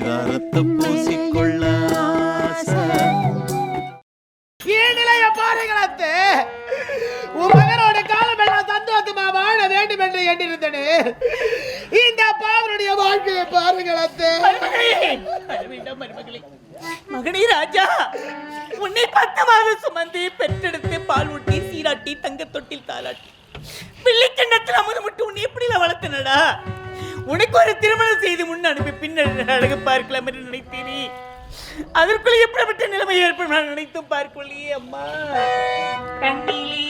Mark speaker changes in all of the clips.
Speaker 1: பரிதாரத்தை பூசிக்கொள்ள ஆசை.
Speaker 2: ஈநிலைய பாருங்களே உன் மகனோட காலம் எல்லாம் சந்தோஷமா வாழ வேண்டும் என்று எண்ணிருந்தனே இந்த பாவனுடைய வாழ்க்கையை பாருங்களே
Speaker 3: மகனே ராஜா உன்னை பத்து மாதம் சுமந்து பெற்றெடுத்து பால் ஊட்டி சீராட்டி தங்க தொட்டில் தாளாட்டி. பிள்ளை கிண்ணத்தில் அமுது மட்டும் உன்னை எப்படி வளர்த்தனடா? உனக்கு ஒரு திருமணம் செய்து முன் அனுப்பி பின்னர் அழகு பார்க்கலாம் என்று நினைத்தேனே. அதற்குள்ள எப்படிப்பட்ட நிலைமை ஏற்படும் நான் நினைத்தும் பார்க்கலையே அம்மா. கண்ணிலே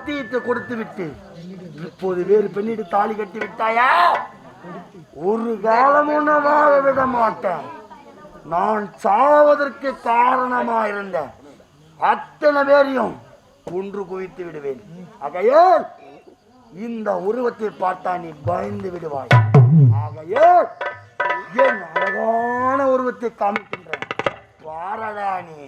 Speaker 4: சத்தியத்தை கொடுத்து விட்டு இப்போது வேறு பெண்ணிட்டு தாலி கட்டி விட்டாயா ஒரு காலம் நான் விட மாட்டேன். நான் சாவதற்கு காரணமாயிருந்த அத்தனை பேரையும் ஒன்று குவித்து விடுவேன். ஆகையால் இந்த உருவத்தை பார்த்தா நீ பயந்து விடுவாய். ஆகையே என் அழகான உருவத்தை காமிக்கின்றேன். வாரடா நீ.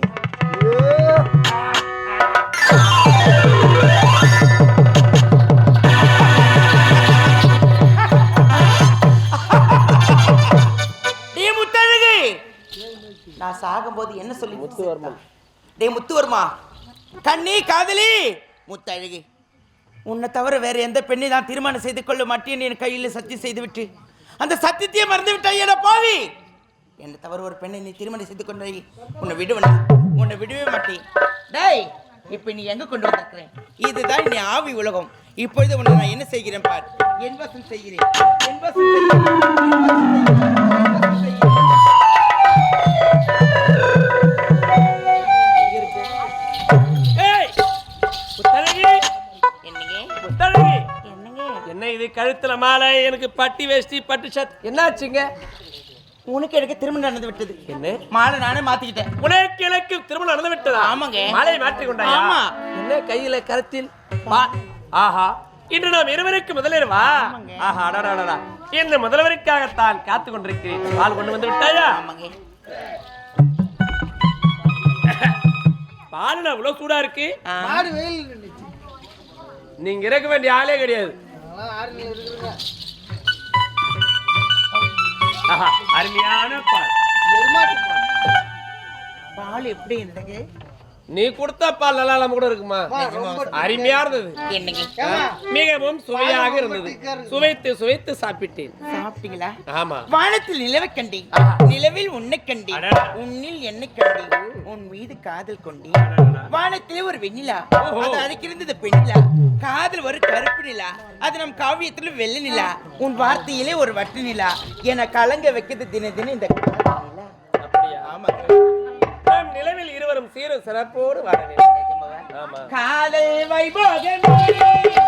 Speaker 5: சாகும்போது என்ன சொல்லி முத்துவர்மா டே முத்துவர்மா கண்ணி காதலி. முத்தழகு உன்னை தவிர வேற எந்த பெண்ணை நான் திருமணம் செய்து கொள்ள மாட்டேன் என் கையில் சத்தியம் செய்து விட்டு அந்த சத்தியத்தையே மறந்து விட்டாய் என பாவி. என்னை தவிர ஒரு பெண்ணை நீ திருமணம் செய்து கொண்டாய் உன்னை விடுவனா? உன்னை விடவே மாட்டேன். டேய் இப்போ நீ எங்க கொண்டு வந்திருக்கிறேன்? இதுதான் நீ ஆவி உலகம். இப்பொழுது உன்னை நான் என்ன செய்கிறேன் பார்? என் வசம் செய்கிறேன். என் வசம் செய்கிறேன். என்னங்க?
Speaker 6: என்ன இது கழுத்துல மாலை எனக்கு பட்டி வேஷ்டி பட்டு ஷர்ட் என்னாச்சுங்க?
Speaker 5: உனக்கு எனக்கு திருமணம் நடந்து விட்டது.
Speaker 6: என்ன?
Speaker 5: மாலை நானே மாத்திக்கிட்டேன்.
Speaker 6: உனக்கு எனக்கு திருமணம் நடந்து விட்டதா?
Speaker 5: ஆமாங்க.
Speaker 6: மாலை மாற்றி கொண்டாயா?
Speaker 5: ஆமா.
Speaker 6: என்ன கையில கருத்தில்? ஆஹா. இன்று நாம் இருவருக்கு முதலிரவா
Speaker 5: ஆமாங்க.
Speaker 6: ஆஹா அடடா அடடா. இந்த முதல்வருக்காகத்தான் காத்து கொண்டிருக்கிறேன். பால் கொண்டு வந்து விட்டாயா?
Speaker 5: ஆமாங்க.
Speaker 6: பால் அவ்வளவு சூடா இருக்கு.
Speaker 2: மாடு வெயில்
Speaker 6: நீங்க இறக்க வேண்டிய ஆளே கிடையாது. அருமையான பால்.
Speaker 2: பால்.
Speaker 5: எப்படி இருந்தது
Speaker 6: நீ கொடுத்த பால் நல்லா இல்லாம கூட இருக்குமா? அருமையா இருந்தது. மிகவும் சுவையாக இருந்தது. சுவைத்து சுவைத்து சாப்பிட்டேன்.
Speaker 5: சாப்பிட்டீங்களா?
Speaker 6: ஆமா.
Speaker 5: வானத்தில் நிலவை கண்டேன். நிலவில் உன்னை கண்டேன்.
Speaker 6: அடடா.
Speaker 5: உன்னில் என்னை கண்டேன். உன் மீது காதல் கொண்டேன்.
Speaker 6: அடடா.
Speaker 5: வானத்திலே ஒரு வெண்ணிலா. அது அதுக்கு இருந்தது பெண்ணிலா. காதல் ஒரு கருப்பு நிலா. அது நம் காவியத்துல வெள்ளை நிலா. உன் வார்த்தையிலே ஒரு வட்டு நிலா. என கலங்க வைக்கிறது தின தினம் இந்த
Speaker 6: நாம் நிலவில் இருவரும் சீரும் சிறப்போடு வாழ வேண்டும். ஆமா.
Speaker 5: காதல் வைபோகமே.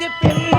Speaker 6: பார்த்து பெண்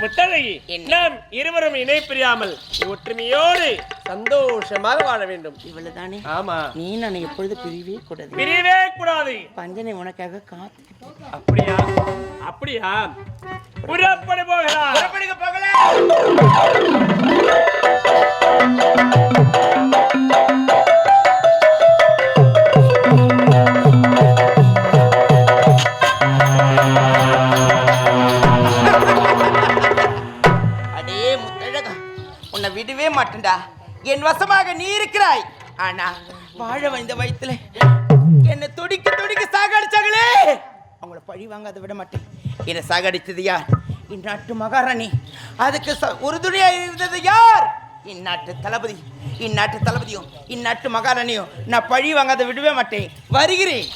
Speaker 6: கட்டழகி நாம் இருவரும் இணை பிரியாமல் ஒற்றுமையோடு சந்தோஷமாக வாழ வேண்டும்.
Speaker 5: இவ்வளவுதானே?
Speaker 6: ஆமா.
Speaker 5: நீ நான் எப்பொழுது பிரிவே கூடாது?
Speaker 6: பிரியவே கூடாது.
Speaker 5: பஞ்சனை உனக்காக காத்து.
Speaker 6: அப்படியா? அப்படியா? புறப்பட போகலாம்
Speaker 7: புறப்படுங்க போகல
Speaker 5: என் வசமாக நீ இருக்கிறாய். ஆனா வாழ வந்த வயிற்றுல என்னை துடிக்க துடிக்க சாகடிச்சாங்களே. அவங்கள பழி வாங்காத விட மாட்டேன். என்னை சாகடித்தது யார்? இந்நாட்டு மகாராணி. அதுக்கு ச- உறுதுணையா இருந்தது யார்? இந்நாட்டு தளபதி. இந்நாட்டு தளபதியும் இந்நாட்டு மகாராணியும். நான் பழி வாங்காத விடவே மாட்டேன். வருகிறேன்.